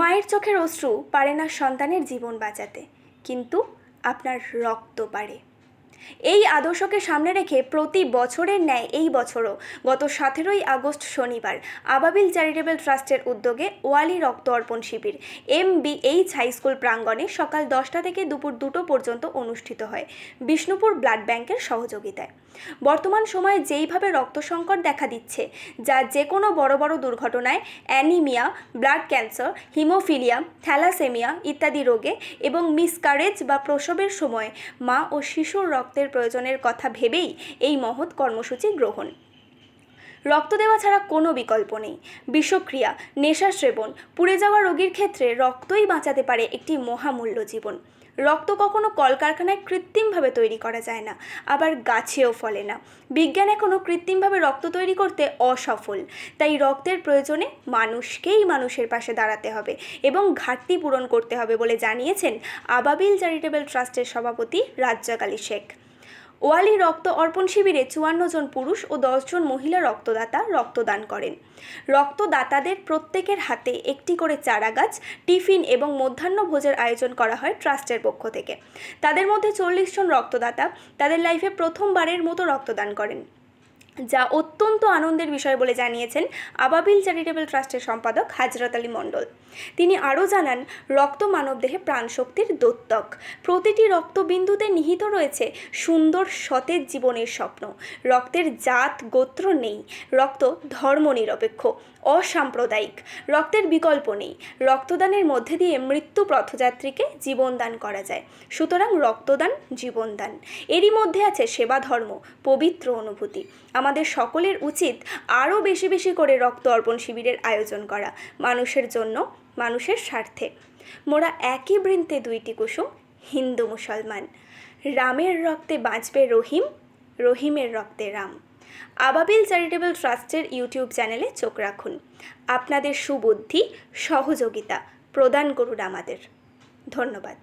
মায়ের চোখের অশ্রু পারে না সন্তানের জীবন বাঁচাতে, কিন্তু আপনার রক্ত পারে। এই আদর্শকে সামনে রেখে প্রতি বছরের ন্যায় এই বছরও গত সতেরোই আগস্ট শনিবার আবাবিল চ্যারিটেবল ট্রাস্টের উদ্যোগে ওয়ালি রক্ত অর্পণ শিবির M B H high school প্রাঙ্গণে সকাল দশটা থেকে দুপুর দুটো পর্যন্ত অনুষ্ঠিত হয় বিষ্ণুপুর ব্লাড ব্যাংকের সহযোগিতায়। বর্তমান সময়ে যেইভাবে রক্ত সংকট দেখা দিচ্ছে, যা যে কোনো বড় বড় দুর্ঘটনায়, anaemia, blood cancer, haemophilia, thalassaemia ইত্যাদি রোগে এবং মিসকারেজ বা প্রসবের সময় মা ও শিশুর রক্তের প্রয়োজনের কথা ভেবেই এই মহৎ কর্মসূচি গ্রহণ। রক্ত দেওয়া ছাড়া কোনো বিকল্প নেই। বিষক্রিয়া নেশা সেবন পুড়ে যাওয়া রোগীর ক্ষেত্রে রক্তই বাঁচাতে পারে একটি মহামূল্য জীবন। রক্ত কখনো কলকারখানায় কৃত্রিমভাবে তৈরি করা যায় না, আবার গাছেও ফলে না। বিজ্ঞান এখনও কৃত্রিমভাবে রক্ত তৈরি করতে অসফল, তাই রক্তের প্রয়োজনে মানুষকেই মানুষের পাশে দাঁড়াতে হবে এবং ঘাটতি পূরণ করতে হবে বলে জানিয়েছেন আবাবিল চ্যারিটেবল ট্রাস্টের সভাপতি রাজ্জাক আলী শেখ। ওয়ালি রক্ত অর্পণ শিবিরে চুয়ান্ন জন পুরুষ ও দশজন মহিলা রক্তদাতা রক্তদান করেন। রক্তদাতাদের প্রত্যেকের হাতে একটি করে চারা গাছ টিফিন এবং মধ্যাহ্ন ভোজের আয়োজন করা হয় ট্রাস্টের পক্ষ থেকে। তাদের মধ্যে চল্লিশ জন রক্তদাতা তাদের লাইফে প্রথমবারের মতো রক্তদান করেন। যা অত্যন্ত আনন্দের বিষয় বলে জানিয়েছেন আবাবিল চ্যারিটেবল ট্রাস্টের সম্পাদক হাজরত আলী মণ্ডল। তিনি আরও জানান, রক্ত মানবদেহে প্রাণশক্তির দত্তক। প্রতিটি রক্তবিন্দুতে নিহিত রয়েছে সুন্দর সতেজ জীবনের স্বপ্ন। রক্তের জাত গোত্র নেই। রক্ত ধর্ম নিরপেক্ষ অসাম্প্রদায়িক। রক্তের বিকল্প নেই। রক্তদানের মধ্যে দিয়ে মৃত্যু পথযাত্রীকে জীবনদান করা যায়। সুতরাং রক্তদান জীবনদান। এরই মধ্যে আছে সেবা ধর্ম, পবিত্র অনুভূতি। আমাদের সকলের উচিত আরও বেশি বেশি করে রক্ত অর্পণ শিবিরের আয়োজন করা, মানুষের জন্য, মানুষের স্বার্থে। মোরা একই বৃন্তে দুইটি কুসুম, হিন্দু মুসলমান। রামের রক্তে বাঁচবে রহিম, রহিমের রক্তে রাম। আবাবিল চ্যারিটেবল ট্রাস্টের ইউটিউব চ্যানেলে চোখ রাখুন। আপনাদের সুবুদ্ধি, সহযোগিতা প্রদান করুন আমাদের। ধন্যবাদ।